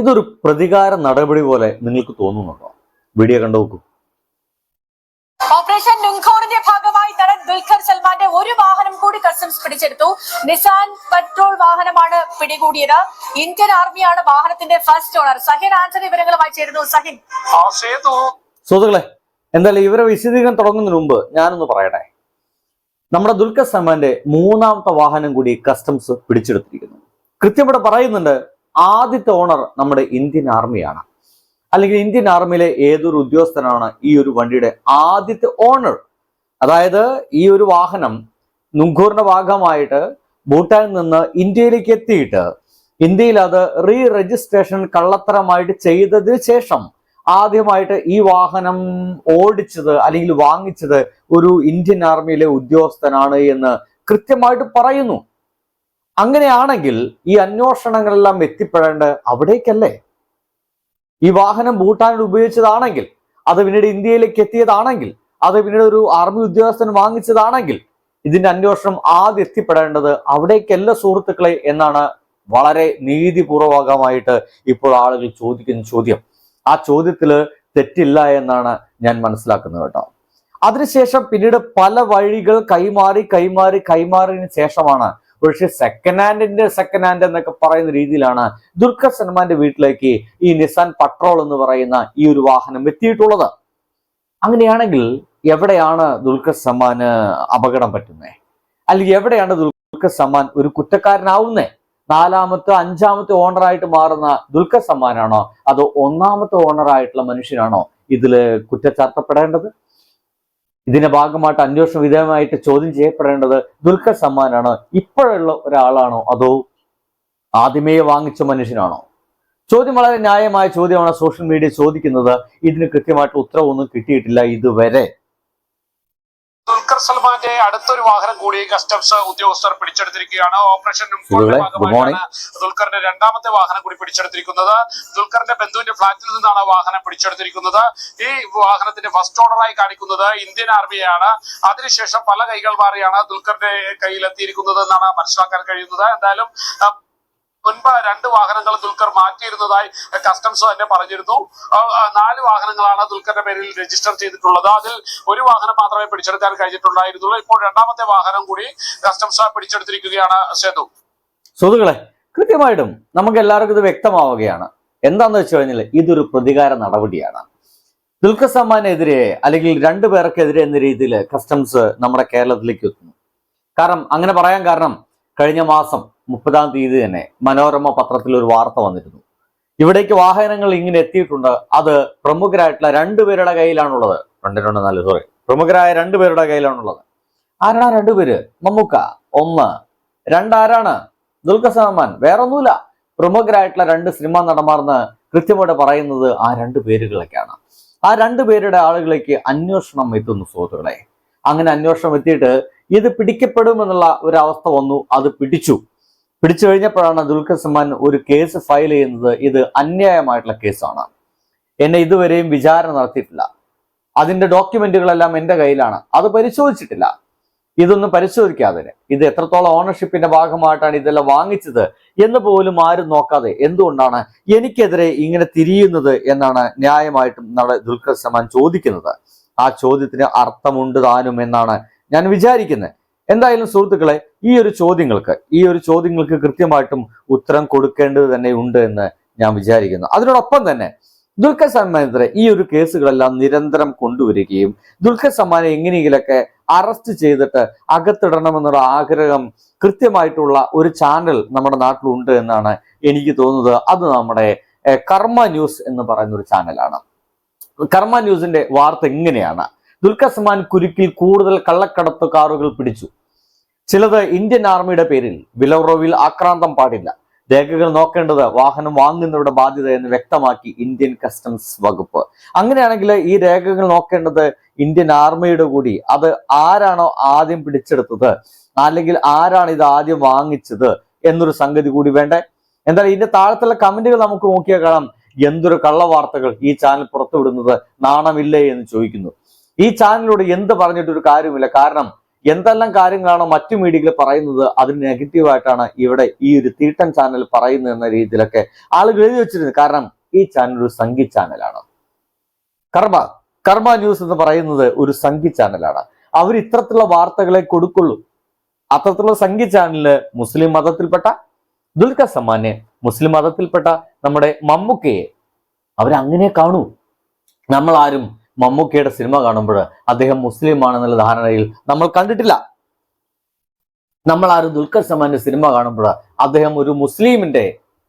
ഇതൊരു പ്രതികാര നടപടി പോലെ നിങ്ങൾക്ക് തോന്നുന്നുണ്ടോ? വീഡിയോ കണ്ടു നോക്കൂ. ഓപ്പറേഷൻ നുങ്കോറിന്റെ ഭാഗമായി നടൻ ദുൽഖർ സൽമാന്റെ ഒരു വാഹനം കൂടി കസ്റ്റംസ് പിടിച്ചെടുത്തു. നിസാൻ പെട്രോൾ വാഹനമാണ് പിടികൂടിയത്. ഇന്ത്യൻ ആർമിയാണ് വാഹനത്തിന്റെ ഫസ്റ്റ് ഓണർ സഹിൻ ആന്റണി വിവരങ്ങളുമായി ചേരുന്നു. സഹിൻ. സുഹൃത്തുക്കളെ എന്തായാലും ഇവരെ വിശദീകരണം തുടങ്ങുന്നതിന് മുമ്പ് ഞാനൊന്ന് പറയട്ടെ. നമ്മുടെ ദുൽഖർ സൽമാന്റെ മൂന്നാമത്തെ വാഹനം കൂടി കസ്റ്റംസ് പിടിച്ചെടുത്തിരിക്കുന്നു. കൃത്യം ഇവിടെ പറയുന്നുണ്ട് ആദ്യത്തെ ഓണർ നമ്മുടെ ഇന്ത്യൻ ആർമിയാണ് അല്ലെങ്കിൽ ഇന്ത്യൻ ആർമിയിലെ ഏതൊരു ഉദ്യോഗസ്ഥനാണ് ഈ ഒരു വണ്ടിയുടെ ആദ്യത്തെ ഓണർ അതായത് ഈ ഒരു വാഹനം നുങ്കൂറിന്റെ ഭാഗമായിട്ട് ഭൂട്ടാനിൽ നിന്ന് ഇന്ത്യയിലേക്ക് എത്തിയിട്ട് ഇന്ത്യയിൽ അത് റീ രജിസ്ട്രേഷൻ കള്ളത്തരമായിട്ട് ചെയ്തതിന് ശേഷം ആദ്യമായിട്ട് ഈ വാഹനം ഓടിച്ചത് അല്ലെങ്കിൽ വാങ്ങിച്ചത് ഒരു ഇന്ത്യൻ ആർമിയിലെ ഉദ്യോഗസ്ഥനാണ് എന്ന് കൃത്യമായിട്ട് പറയുന്നു. അങ്ങനെയാണെങ്കിൽ ഈ അന്വേഷണങ്ങളെല്ലാം എത്തിപ്പെടേണ്ടത് അവിടേക്കല്ലേ? ഈ വാഹനം ഭൂട്ടാനിൽ ഉപയോഗിച്ചതാണെങ്കിൽ അത് പിന്നീട് ഇന്ത്യയിലേക്ക് എത്തിയതാണെങ്കിൽ അത് പിന്നീട് ഒരു ആർമി ഉദ്യോഗസ്ഥൻ വാങ്ങിച്ചതാണെങ്കിൽ ഇതിന്റെ അന്വേഷണം ആദ്യം എത്തിപ്പെടേണ്ടത് അവിടേക്കല്ല സുഹൃത്തുക്കളെ എന്നാണ് വളരെ നീതിപൂർവകമായിട്ട് ഇപ്പോൾ ആളുകൾ ചോദിക്കുന്ന ചോദ്യം. ആ ചോദ്യത്തിൽ തെറ്റില്ല എന്നാണ് ഞാൻ മനസ്സിലാക്കുന്നത് കേട്ടോ. അതിനുശേഷം പിന്നീട് പല വഴികൾ കൈമാറി കൈമാറി കൈമാറിയതിനു ശേഷമാണ് പക്ഷേ സെക്കൻഡ് ഹാൻഡിന്റെ സെക്കൻഡ് ഹാൻഡ് എന്നൊക്കെ പറയുന്ന രീതിയിലാണ് ദുർഗ സൽമാന്റെ വീട്ടിലേക്ക് ഈ നിസാൻ പട്രോൾ എന്ന് പറയുന്ന ഈ ഒരു വാഹനം എത്തിയിട്ടുള്ളത്. അങ്ങനെയാണെങ്കിൽ എവിടെയാണ് ദുൽഖർ സമാന് അപകടം പറ്റുന്നത് അല്ലെങ്കിൽ എവിടെയാണ് ദുൽഖർ സമാൻ ഒരു കുറ്റക്കാരനാവുന്നേ? നാലാമത്തെ അഞ്ചാമത്തെ ഓണറായിട്ട് മാറുന്ന ദുൽഖർ സമാനാണോ അതോ ഒന്നാമത്തെ ഓണറായിട്ടുള്ള മനുഷ്യനാണോ ഇതിൽ കുറ്റച്ചാർത്തപ്പെടേണ്ടത്? ഇതിന്റെ ഭാഗമായിട്ട് അന്വേഷണ വിധേയമായിട്ട് ചോദ്യം ചെയ്യപ്പെടേണ്ടത് ദുൽഖർ സമ്മാനാണ്. ഇപ്പോഴുള്ള ഒരാളാണോ അതോ ആദ്യമേ വാങ്ങിച്ച മനുഷ്യനാണോ? ചോദ്യം വളരെ ന്യായമായ ചോദ്യമാണ് സോഷ്യൽ മീഡിയ ചോദിക്കുന്നത്. ഇതിന് കൃത്യമായിട്ട് ഉത്തരവൊന്നും കിട്ടിയിട്ടില്ല ഇതുവരെ. ദുൽഖർ സൽമാന്റെ അടുത്തൊരു വാഹനം കൂടി കസ്റ്റംസ് ഉദ്യോഗസ്ഥർ പിടിച്ചെടുത്തിരിക്കുകയാണ്. ഓപ്പറേഷനും ഭാഗമായിട്ടാണ് ദുൽഖറിന്റെ രണ്ടാമത്തെ വാഹനം കൂടി പിടിച്ചെടുത്തിരിക്കുന്നത്. ദുൽഖറിന്റെ ബന്ധുവിന്റെ ഫ്ളാറ്റിൽ നിന്നാണ് വാഹനം പിടിച്ചെടുത്തിരിക്കുന്നത്. ഈ വാഹനത്തിന്റെ ഫസ്റ്റ് ഓണറായി കാണിക്കുന്നത് ഇന്ത്യൻ ആർമിയാണ്. അതിനുശേഷം പല കൈകൾ മാറിയാണ് ദുൽഖറിന്റെ കയ്യിൽ എത്തിയിരിക്കുന്നത് എന്നാണ് മനസ്സിലാക്കാൻ കഴിയുന്നത്. എന്തായാലും മുൻപ് രണ്ട് വാഹനങ്ങൾ ദുൽഖർ മാറ്റിയിരുന്നതായി കസ്റ്റംസ് തന്നെ പറഞ്ഞിരുന്നു. നാല് വാഹനങ്ങളാണ് ദുൽഖറിന്റെ പേരിൽ രജിസ്റ്റർ ചെയ്തിട്ടുള്ളത്. അതിൽ ഒരു വാഹനം മാത്രമേ പിടിച്ചെടുക്കാൻ കഴിഞ്ഞിട്ടുണ്ടായിരുന്നുള്ളൂ. ഇപ്പോൾ രണ്ടാമത്തെ വാഹനം കൂടി കസ്റ്റംസ് പിടിച്ചെടുത്തിരിക്കുകയാണ് സേതു. സുഹൃത്തുക്കളെ കൃത്യമായിട്ടും നമുക്ക് എല്ലാവർക്കും ഇത് വ്യക്തമാവുകയാണ്. എന്താന്ന് വെച്ച് കഴിഞ്ഞാൽ ഇതൊരു പ്രതികാര നടപടിയാണ്. ദുൽഖർ സമ്മാനെതിരെ അല്ലെങ്കിൽ രണ്ടു പേർക്കെതിരെ എന്ന രീതിയിൽ കസ്റ്റംസ് നമ്മുടെ കേരളത്തിലേക്ക് എത്തുന്നു. കാരണം അങ്ങനെ പറയാൻ കാരണം കഴിഞ്ഞ മാസം മുപ്പതാം തീയതി തന്നെ മനോരമ പത്രത്തിൽ ഒരു വാർത്ത വന്നിരുന്നു. ഇവിടേക്ക് വാഹനങ്ങൾ ഇങ്ങനെ എത്തിയിട്ടുണ്ട്. അത് പ്രമുഖരായിട്ടുള്ള രണ്ടുപേരുടെ കയ്യിലാണുള്ളത്. രണ്ട് രണ്ട് നാല് സോറി പ്രമുഖരായ രണ്ടുപേരുടെ കയ്യിലാണുള്ളത്. ആരാണ് രണ്ടുപേര് മമ്മൂക്ക. ഒന്ന്. രണ്ടാരാണ് ദുൽഖർ സൽമാൻ. വേറൊന്നുമില്ല. പ്രമുഖരായിട്ടുള്ള രണ്ട് സിനിമാ നടന്മാർന്ന് കൃത്യമായിട്ട് പറയുന്നത് ആ രണ്ട് പേരുകളൊക്കെയാണ്. ആ രണ്ട് പേരുടെ ആളുകളിലേക്ക് അന്വേഷണം എത്തുന്നു സുഹൃത്തുക്കളെ. അങ്ങനെ അന്വേഷണം എത്തിയിട്ട് ഇത് പിടിക്കപ്പെടുമെന്നുള്ള ഒരു അവസ്ഥ വന്നു. അത് പിടിച്ചു. പിടിച്ചു കഴിഞ്ഞപ്പോഴാണ് ദുൽഖർ സൽമാൻ ഒരു കേസ് ഫയൽ ചെയ്യുന്നത്. ഇത് അന്യായമായിട്ടുള്ള കേസാണ്. എന്നെ ഇതുവരെയും വിചാരണ നടത്തിയിട്ടില്ല. അതിന്റെ ഡോക്യുമെന്റുകളെല്ലാം എന്റെ കയ്യിലാണ്. അത് പരിശോധിച്ചിട്ടില്ല. ഇതൊന്നും പരിശോധിക്കാതെ. ഇത് എത്രത്തോളം ഓണർഷിപ്പിന്റെ ഭാഗമായിട്ടാണ് ഇതെല്ലാം വാങ്ങിച്ചത് എന്ന് പോലും ആരും നോക്കാതെ എന്തുകൊണ്ടാണ് എനിക്കെതിരെ ഇങ്ങനെ തിരിയുന്നത് എന്നാണ് ന്യായമായിട്ടും നമ്മുടെ ദുൽഖർ സൽമാൻ ചോദിക്കുന്നത്. ആ ചോദ്യത്തിന് അർത്ഥമുണ്ട് താനും എന്നാണ് ഞാൻ വിചാരിക്കുന്നത്. എന്തായാലും സുഹൃത്തുക്കളെ ഈ ഒരു ചോദ്യങ്ങൾക്ക് ഈ ഒരു ചോദ്യങ്ങൾക്ക് കൃത്യമായിട്ടും ഉത്തരം കൊടുക്കേണ്ടത് തന്നെ ഉണ്ട് എന്ന് ഞാൻ വിചാരിക്കുന്നു. അതിനോടൊപ്പം തന്നെ ദുൽഖർ സൽമാനെതിരെ ഈ ഒരു കേസുകളെല്ലാം നിരന്തരം കൊണ്ടുവരികയും ദുൽഖർ സൽമാനെ എങ്ങനെയെങ്കിലൊക്കെ അറസ്റ്റ് ചെയ്തിട്ട് അകത്തിടണമെന്നുള്ള ആഗ്രഹം കൃത്യമായിട്ടുള്ള ഒരു ചാനൽ നമ്മുടെ നാട്ടിലുണ്ട് എന്നാണ് എനിക്ക് തോന്നുന്നത്. അത് നമ്മുടെ കർമ്മ ന്യൂസ് എന്ന് പറയുന്ന ഒരു ചാനലാണ് കർമ്മ ന്യൂസിന്റെ വാർത്ത എങ്ങനെയാണ് ദുൽഖർ സൽമാൻ കുരുക്കിൽ കൂടുതൽ കള്ളക്കടത്തുകാറുകൾ പിടിച്ചു. ചിലത് ഇന്ത്യൻ ആർമിയുടെ പേരിൽ ബിലൗറോവിൽ ആക്രാന്തം പാടില്ല. രേഖകൾ നോക്കേണ്ടത് വാഹനം വാങ്ങുന്നവരുടെ ബാധ്യത എന്ന് വ്യക്തമാക്കി ഇന്ത്യൻ കസ്റ്റംസ് വകുപ്പ്. അങ്ങനെയാണെങ്കിൽ ഈ രേഖകൾ നോക്കേണ്ടത് ഇന്ത്യൻ ആർമിയുടെ കൂടി. അത് ആരാണോ ആദ്യം പിടിച്ചെടുത്തത്? അല്ലെങ്കിൽ ആരാണ് ഇത് ആദ്യം വാങ്ങിച്ചത് എന്നൊരു സംഗതി കൂടി വേണ്ടേ? എന്തായാലും ഇതിന്റെ താഴത്തുള്ള കമന്റുകൾ നമുക്ക് നോക്കിയാൽ കാണാം. എന്തൊരു കള്ളവാർത്തകൾ ഈ ചാനൽ പുറത്തുവിടുന്നത് നാണമില്ലേ എന്ന് ചോദിക്കുന്നു. ഈ ചാനലിലൂടെ എന്ത് പറഞ്ഞിട്ടൊരു കാര്യമില്ല കാരണം എന്തെല്ലാം കാര്യങ്ങളാണോ മറ്റു മീഡിയകൾ പറയുന്നത് അതിന് നെഗറ്റീവായിട്ടാണ് ഇവിടെ ഈ ഒരു തീട്ടൻ ചാനൽ പറയുന്നത് എന്ന രീതിയിലൊക്കെ ആളുകൾ എഴുതി വെച്ചിരുന്നത്. കാരണം ഈ ചാനൽ ഒരു സംഗീത ചാനലാണ് കർമ്മ കർമ്മ ന്യൂസ് എന്ന് പറയുന്നത് ഒരു സംഗീത ചാനലാണ് അവർ ഇത്തരത്തിലുള്ള വാർത്തകളെ കൊടുക്കുള്ളൂ. അത്തരത്തിലുള്ള സംഗീത ചാനലിൽ മുസ്ലിം മതത്തിൽപ്പെട്ട ദുൽഖർ സമ്മാനെ മുസ്ലിം മതത്തിൽപ്പെട്ട നമ്മുടെ മമ്മൂക്കയെ അവരങ്ങനെ കാണൂ. നമ്മളാരും മമ്മൂക്കയുടെ സിനിമ കാണുമ്പോൾ അദ്ദേഹം മുസ്ലിം ആണെന്നുള്ള ധാരണയിൽ നമ്മൾ കണ്ടിട്ടില്ല. നമ്മൾ ആ ഒരു ദുൽഖർ സമാന്റെ സിനിമ കാണുമ്പോൾ അദ്ദേഹം ഒരു മുസ്ലിമിന്റെ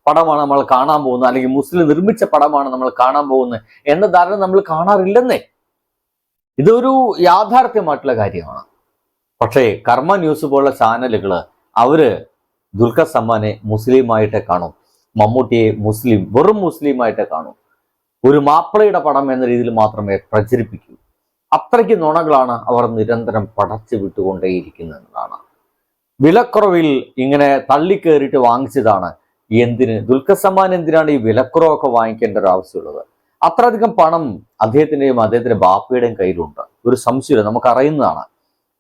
പടമാണ് നമ്മൾ കാണാൻ പോകുന്നത് അല്ലെങ്കിൽ മുസ്ലിം നിർമ്മിച്ച പടമാണ് നമ്മൾ കാണാൻ പോകുന്നത് എന്ന ധാരണ നമ്മൾ കാണാറില്ലെന്നേ. ഇതൊരു യാഥാർത്ഥ്യമായിട്ടുള്ള കാര്യമാണ്. പക്ഷേ കർമ്മ ന്യൂസ് പോലുള്ള ചാനലുകൾ അവർ ദുൽഖർ സമ്മാനെ മുസ്ലിമായിട്ടേ കാണും മമ്മൂട്ടിയെ മുസ്ലിം വെറും മുസ്ലിമായിട്ടേ കാണും. ഒരു മാപ്പിളയുടെ പടം എന്ന രീതിയിൽ മാത്രമേ പ്രചരിപ്പിക്കൂ. അത്രയ്ക്ക് നുണകളാണ് അവർ നിരന്തരം പടച്ചു വിട്ടുകൊണ്ടേയിരിക്കുന്നത് എന്നതാണ് വിലക്കുറവിൽ ഇങ്ങനെ തള്ളിക്കേറിയിട്ട് വാങ്ങിച്ചതാണ് എന്തിന്? ദുൽഖർ എന്തിനാണ് ഈ വിലക്കുറവൊക്കെ വാങ്ങിക്കേണ്ട ഒരു ആവശ്യമുള്ളത്? അത്രയധികം പണം അദ്ദേഹത്തിന്റെയും അദ്ദേഹത്തിന്റെ ബാപ്പയുടെയും കയ്യിലുണ്ട്. ഒരു സംശയം നമുക്ക് അറിയുന്നതാണ്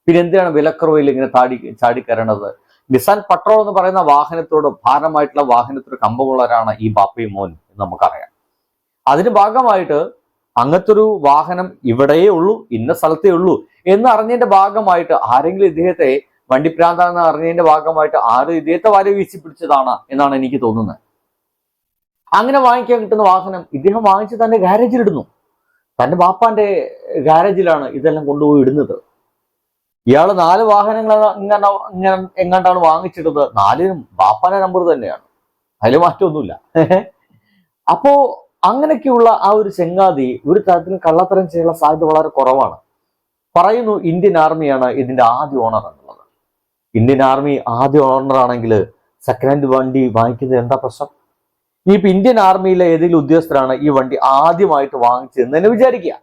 പിന്നെ എന്തിനാണ് വിലക്കുറവിൽ ഇങ്ങനെ താടി ചാടിക്കയറേണ്ടത് നിസാൻ പട്രോൾ എന്ന് പറയുന്ന വാഹനത്തോട് ഭാരമായിട്ടുള്ള വാഹനത്തോട് കമ്പമുള്ളവരാണ് ഈ ബാപ്പയും മോൻ എന്ന് നമുക്കറിയാം. അതിന് ഭാഗമായിട്ട് അങ്ങനത്തൊരു വാഹനം ഇവിടെയേ ഉള്ളൂ ഇന്ന സ്ഥലത്തേ ഉള്ളൂ എന്ന് അറിഞ്ഞതിന്റെ ഭാഗമായിട്ട് ആരെങ്കിലും ഇദ്ദേഹത്തെ വണ്ടിപ്രാന്താണെന്ന് അറിഞ്ഞതിന്റെ ഭാഗമായിട്ട് ആരും ഇദ്ദേഹത്തെ വര വീശി പിടിച്ചതാണ് എന്നാണ് എനിക്ക് തോന്നുന്നത്. അങ്ങനെ വാങ്ങിക്കാൻ കിട്ടുന്ന വാഹനം ഇദ്ദേഹം വാങ്ങിച്ച് തന്റെ ഗാരേജിൽ ഇടുന്നു. തന്റെ ബാപ്പാന്റെ ഗാരേജിലാണ് ഇതെല്ലാം കൊണ്ടുപോയി ഇടുന്നത്. ഇയാൾ നാല് വാഹനങ്ങൾ ഇങ്ങനെ എങ്ങാണ്ടാണ് വാങ്ങിച്ചിട്ടത് നാലിനും ബാപ്പാന്റെ നമ്പർ തന്നെയാണ്. അതിൽ മാറ്റമൊന്നുമില്ല. അപ്പോ അങ്ങനെയൊക്കെയുള്ള ആ ഒരു ചെങ്ങാതി ഒരു തരത്തിലും കള്ളത്തരം ചെയ്യാനുള്ള സാധ്യത വളരെ കുറവാണ്. പറയുന്നു ഇന്ത്യൻ ആർമിയാണ് ഇതിന്റെ ആദ്യ ഓണർ എന്നുള്ളത്. ഇന്ത്യൻ ആർമി ആദ്യ ഓണർ ആണെങ്കിൽ സെക്കൻഡ് ഹാൻഡ് വണ്ടി വാങ്ങിക്കുന്നത് എന്താ പ്രശ്നം? ഈ ഇന്ത്യൻ ആർമിയിലെ ഏതെങ്കിലും ഉദ്യോഗസ്ഥരാണ് ഈ വണ്ടി ആദ്യമായിട്ട് വാങ്ങിച്ചതെന്ന് തന്നെ വിചാരിക്കുക.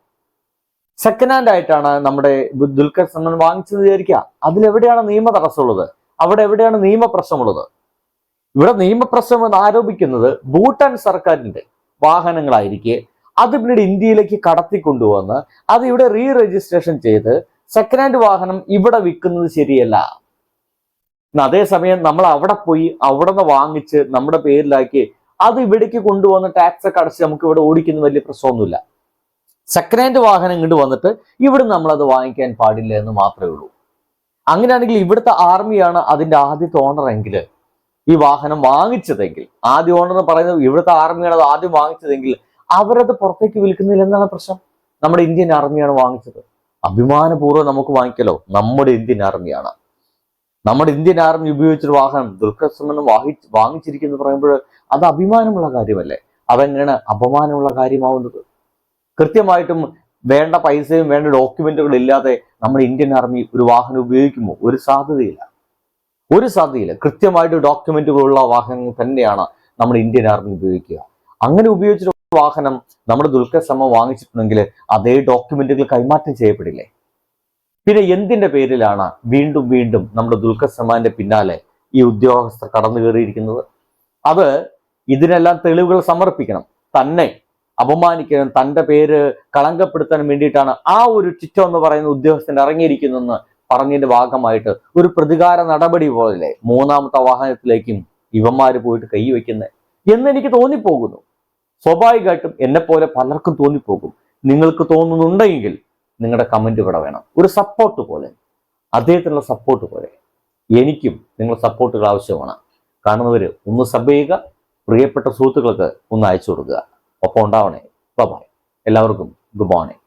സെക്കൻഡ് ഹാൻഡ് ആയിട്ടാണ് നമ്മുടെ ദുൽഖർ സൽമാൻ വാങ്ങിച്ചത് വിചാരിക്കുക. അതിലെവിടെയാണ് നിയമ തടസ്സമുള്ളത്? അവിടെ എവിടെയാണ് നിയമപ്രശ്നമുള്ളത് ഇവിടെ നിയമപ്രശ്നം എന്ന് ആരോപിക്കുന്നത് ഭൂട്ടാൻ സർക്കാരിന്റെ വാഹനങ്ങളായിരിക്കെ. അത് പിന്നീട് ഇന്ത്യയിലേക്ക് കടത്തിക്കൊണ്ടുവന്ന് അത് ഇവിടെ റീ രജിസ്ട്രേഷൻ ചെയ്ത് സെക്കൻഡ് ഹാൻഡ് വാഹനം ഇവിടെ വിൽക്കുന്നത് ശരിയല്ല. അതേസമയം നമ്മൾ അവിടെ പോയി അവിടെ നിന്ന് വാങ്ങിച്ച് നമ്മുടെ പേരിലാക്കി അത് ഇവിടേക്ക് കൊണ്ടുവന്ന് ടാക്സ് ഒക്കെ അടച്ച് നമുക്ക് ഇവിടെ ഓടിക്കുന്ന വലിയ പ്രശ്നമൊന്നുമില്ല. സെക്കൻഡ് ഹാൻഡ് വാഹനം ഇങ്ങോട്ട് വന്നിട്ട് ഇവിടെ നമ്മൾ അത് വാങ്ങിക്കാൻ പാടില്ല എന്ന് മാത്രമേ ഉള്ളൂ. അങ്ങനെയാണെങ്കിൽ ഇവിടുത്തെ ആർമിയാണ് അതിന്റെ ആദ്യത്തെ ഓണർ എങ്കിൽ ഈ വാഹനം വാങ്ങിച്ചതെങ്കിൽ ആദ്യം ഓണർ എന്ന് പറയുന്നത് ഇവിടുത്തെ ആർമിയാണ് അത് ആദ്യം വാങ്ങിച്ചതെങ്കിൽ അവരത് പുറത്തേക്ക് വിൽക്കുന്നില്ല എന്താണ് പ്രശ്നം. നമ്മുടെ ഇന്ത്യൻ ആർമിയാണ് വാങ്ങിച്ചത്. അഭിമാനപൂർവം നമുക്ക് വാങ്ങിക്കലോ? നമ്മുടെ ഇന്ത്യൻ ആർമിയാണ് നമ്മുടെ ഇന്ത്യൻ ആർമി ഉപയോഗിച്ചൊരു വാഹനം ദുർഘസമനം വാങ്ങി വാങ്ങിച്ചിരിക്കുന്നു പറയുമ്പോൾ അത് അഭിമാനമുള്ള കാര്യമല്ലേ? അതെങ്ങനെയാണ് അപമാനമുള്ള കാര്യമാവുന്നത്? കൃത്യമായിട്ടും വേണ്ട പൈസയും വേണ്ട ഡോക്യുമെന്റുകളും ഇല്ലാതെ നമ്മുടെ ഇന്ത്യൻ ആർമി ഒരു വാഹനം ഉപയോഗിക്കുമോ? ഒരു സാധ്യതയില്ല. ഒരു സാധ്യതയില്ല. കൃത്യമായിട്ട് ഡോക്യുമെന്റുകളുള്ള വാഹനങ്ങൾ തന്നെയാണ് നമ്മുടെ ഇന്ത്യൻ ആർമി ഉപയോഗിക്കുക. അങ്ങനെ ഉപയോഗിച്ചിട്ടുള്ള വാഹനം നമ്മുടെ ദുൽഖർ സമ വാങ്ങിച്ചിട്ടുണ്ടെങ്കിൽ അതേ ഡോക്യുമെന്റുകൾ കൈമാറ്റം ചെയ്യപ്പെടില്ലേ? പിന്നെ എന്തിന്റെ പേരിലാണ് വീണ്ടും വീണ്ടും നമ്മുടെ ദുൽഖർ സമാന്റെ പിന്നാലെ ഈ ഉദ്യോഗസ്ഥർ കടന്നു കയറിയിരിക്കുന്നത് അത് ഇതിനെല്ലാം തെളിവുകൾ സമർപ്പിക്കണം. തന്നെ അപമാനിക്കാനും തന്റെ പേര് കളങ്കപ്പെടുത്താനും വേണ്ടിയിട്ടാണ് ആ ഒരു ചിറ്റം എന്ന് പറയുന്ന ഉദ്യോഗസ്ഥൻ ഇറങ്ങിയിരിക്കുന്നെന്ന് പറഞ്ഞതിന്റെ ഭാഗമായിട്ട് ഒരു പ്രതികാര നടപടി പോലെ മൂന്നാമത്തെ വാഹനത്തിലേക്കും ഇവന്മാര് പോയിട്ട് കൈവയ്ക്കുന്നത് എന്നെനിക്ക് തോന്നിപ്പോകുന്നു. സ്വാഭാവികമായിട്ടും പോലെ പലർക്കും തോന്നിപ്പോകും. നിങ്ങൾക്ക് തോന്നുന്നുണ്ടെങ്കിൽ നിങ്ങളുടെ കമന്റ് ഇവിടെ വേണം. ഒരു സപ്പോർട്ട് പോലെ. അദ്ദേഹത്തിനുള്ള സപ്പോർട്ട് പോലെ. എനിക്കും നിങ്ങളുടെ സപ്പോർട്ടുകൾ ആവശ്യമാണ്. കാണുന്നവർ ഒന്ന് സബ് ചെയ്യുക. പ്രിയപ്പെട്ട സുഹൃത്തുക്കൾക്ക് ഒന്ന് അയച്ചു കൊടുക്കുക. ഒപ്പം ഉണ്ടാവണേ. ബൈ എല്ലാവർക്കും ഗുഡ് മോർണിംഗ്